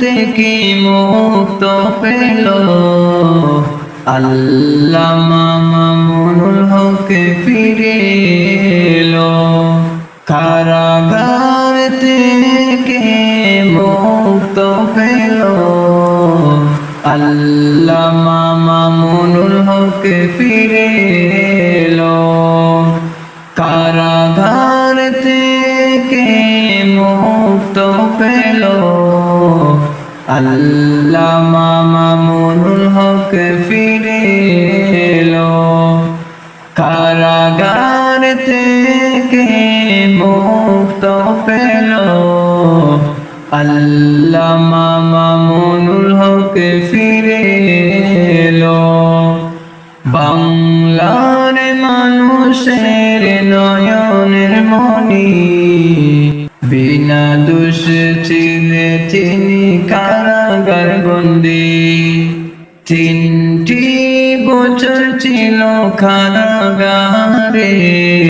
থেকে মুক্ত পেল? আল্লাহ মামুনুল হক ফিরে এলো। কারাগার থেকে মুক্ত পেল। আল্লাহ মামুনুল হক ফিরে এলো। কারাগার থেকে মুক্ত পেল। আল্লাহ মামুনুল হক ফিরে এলো কারাগার থেকে মুক্ত পেল। আল্লাহ মামুনুল হক ফিরে এলো বাংলার মানুষের নয়নের মনি বিনা দোষ ছিলে তিনি কারাগার বন্দি। তিনটি বছর ছিল কারাগারে।